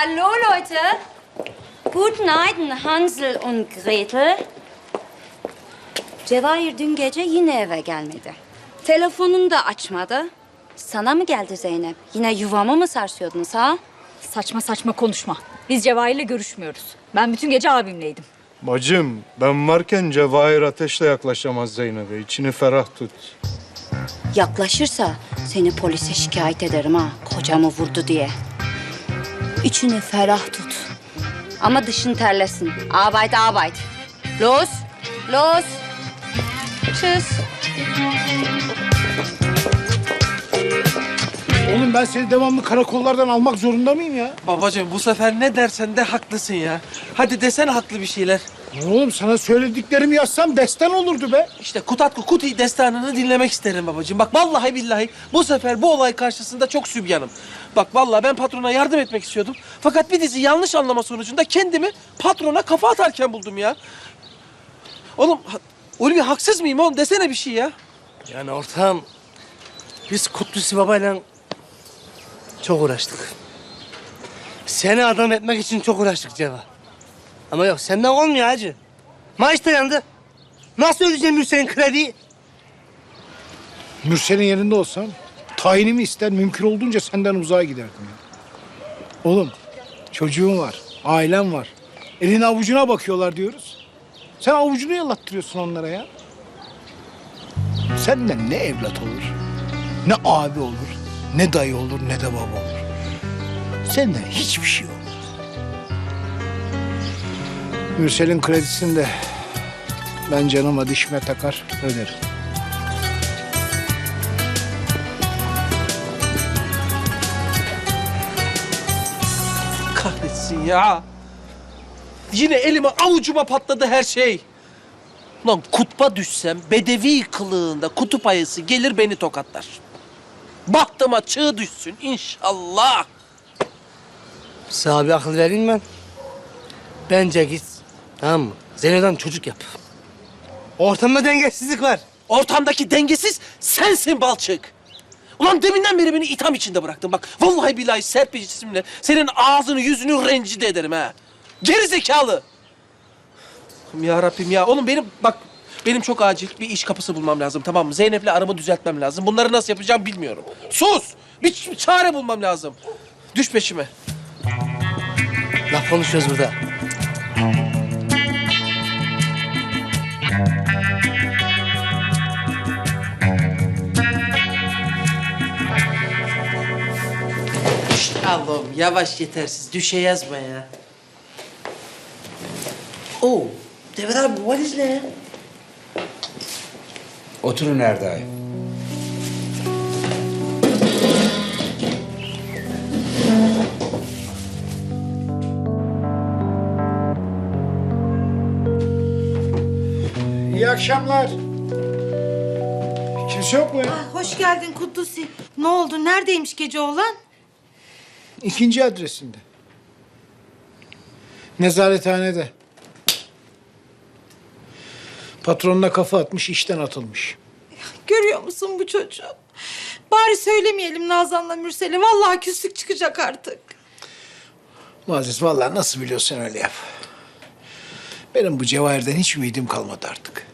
Hallo Leute. Guten Abend Hansel und Gretel. Cevahir dün gece yine eve gelmedi. Telefonunu da açmadı. Sana mı geldi Zeynep? Yine yuvamı mı sarsıyordunuz ha? Saçma saçma konuşma. Biz Cevahir'le görüşmüyoruz. Ben bütün gece abimleydim. Bacım ben varken Cevahir ateşle yaklaşamaz Zeynep'e. İçini ferah tut. Yaklaşırsa seni polise şikayet ederim ha. Kocamı vurdu diye. İçini ferah tut. Ama dışın terlesin. Arbeit, Arbeit. Los, los. Tschüss. Oğlum ben seni devamlı karakollardan almak zorunda mıyım ya? Babacığım bu sefer ne dersen de haklısın ya. Hadi desene haklı bir şeyler. Oğlum sana söylediklerimi yazsam destan olurdu be. İşte Kutatku Kuti destanını dinlemek isterim babacığım. Bak vallahi billahi bu sefer bu olay karşısında çok sübyanım. Bak vallahi ben patrona yardım etmek istiyordum. Fakat bir dizi yanlış anlama sonucunda kendimi patrona kafa atarken buldum ya. Oğlum, ha- Ulvi haksız mıyım oğlum? Desene bir şey ya. Yani ortağım biz Kutlusi babayla çok uğraştık. Seni adam etmek için çok uğraştık Ceva. Ama yok senden olmuyor hacı. Maaş da yandı. Nasıl ödeyeceğim Hüseyin krediyi? Mürsel'in yerinde olsam tayinimi ister mümkün olduğunca senden uzağa giderdim ya. Oğlum çocuğun var, ailen var. Elin avucuna bakıyorlar diyoruz. Sen avucunu yalattırıyorsun onlara ya. Senden ne evlat olur, ne abi olur, ne dayı olur, ne de baba olur. Senden hiçbir şey olmaz. Mürsel'in kredisini de ben canıma dişime takar öderim. Kahretsin ya. Yine elime avucuma patladı her şey. Lan kutba düşsem bedevi kılığında kutup ayısı gelir beni tokatlar. Bahtıma çığ düşsün inşallah. Sana bir akıl vereyim ben. Bence git. Tamam mı? Zeyno'dan çocuk yap. Ortamda dengesizlik var. Ortamdaki dengesiz sensin balçık. Ulan deminden beri beni itham içinde bıraktın. Bak vallahi billahi serpici isimle senin ağzını yüzünü rencide ederim ha. Geri zekalı. Ya Rabbim ya. Oğlum benim bak benim çok acil bir iş kapısı bulmam lazım tamam mı? Zeynep'le aramı düzeltmem lazım. Bunları nasıl yapacağım bilmiyorum. Sus! Bir ç- çare bulmam lazım. Düş peşime. Laf konuşuyoruz burada. Allah'ım yavaş yetersiz. Düşe yazma ya. Oo. Dever abi bu valiz ne ya? Oturun Erdağ. İyi akşamlar. Kimse yok mu ya? Hoş geldin Kuddusi. Ne oldu? Neredeymiş gece oğlan? İkinci adresinde. Nezarethanede. Patronuna kafa atmış, işten atılmış. Görüyor musun bu çocuğu? Bari söylemeyelim Nazan'la Mürsel'e. Vallahi küslük çıkacak artık. Muazzez vallahi nasıl biliyorsan öyle yap. Benim bu cevahirden hiç ümidim kalmadı artık.